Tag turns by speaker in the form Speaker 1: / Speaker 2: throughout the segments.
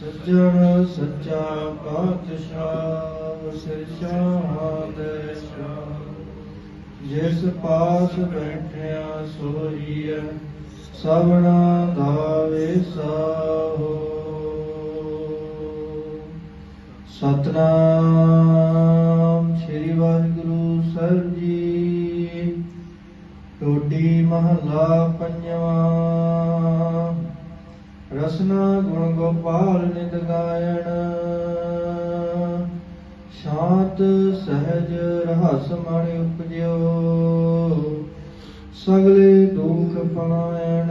Speaker 1: ਸੱਜਣ ਸੱਚਾ ਪਾਤਸ਼ਾਹ ਸਿਰਸ਼ਾਂ ਦੇ ਜਿਸ ਪਾਸ ਬੈਠਿਆ ਸੋਈਐ ਸਭਨਾ ਦਾ ਵਿਸਾਹੋ ਸਤਨਾਮ ਸ੍ਰੀ ਵਾਹਿਗੁਰੂ ਸਾਹਿਬ ਜੀ। ਟੋਡੀ ਮਹਲਾ ਪੰਜਵਾਂ ਰਸਨਾ ਗੁਣ ਗੋਪਾਲ ਨਿਤ ਗਾਇਣ। ਸ਼ਾਂਤ ਸਹਿਜ ਰਹਸ ਮਣ ਉਪਜਿਓ। ਸਗਲੇ ਦੁਖ ਪਲਾਇਣ।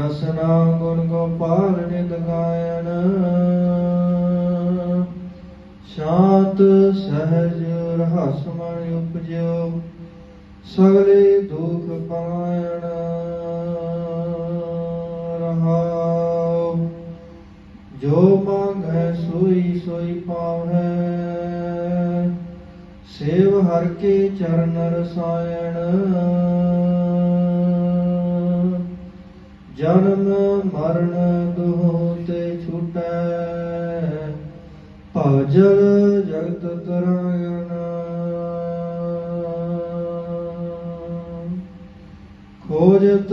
Speaker 1: ਰਸਨਾ ਗੁਣ ਗੋਪਾਲ ਨਿਤ ਗਾਇਣ। ਸ਼ਾਂਤ ਸਹਿਜ ਰਹਸ ਮਣ ਉਪਜਿਓ। ਸਗਲੇ ਦੁਖ ਪਾਇਣ ਜੋ ਮੰਗੈ ਸੋਈ ਸੋਈ ਪਾਵੈ ਸੇਵ ਹਰ ਕੇ ਚਰਨ ਰਸਾਇਣ। ਜਨਮ ਮਰਨ ਦੋਹ ਤੇ ਛੁਟੈ। ਭਜਲ ਜਗਤ ਤਰਾਇਣ। ਖੋਜਤ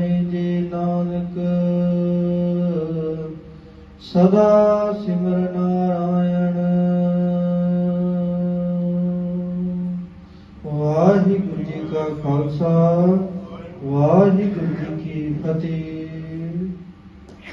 Speaker 1: ਚਾਹੈ ਜੇ ਨਾਨਕ ਸਦਾ ਸਿਮਰ ਨਾਰਾਇਣ। ਵਾਹਿਗੁਰੂ ਜੀ ਕਾ ਖਾਲਸਾ ਵਾਹਿਗੁਰੂ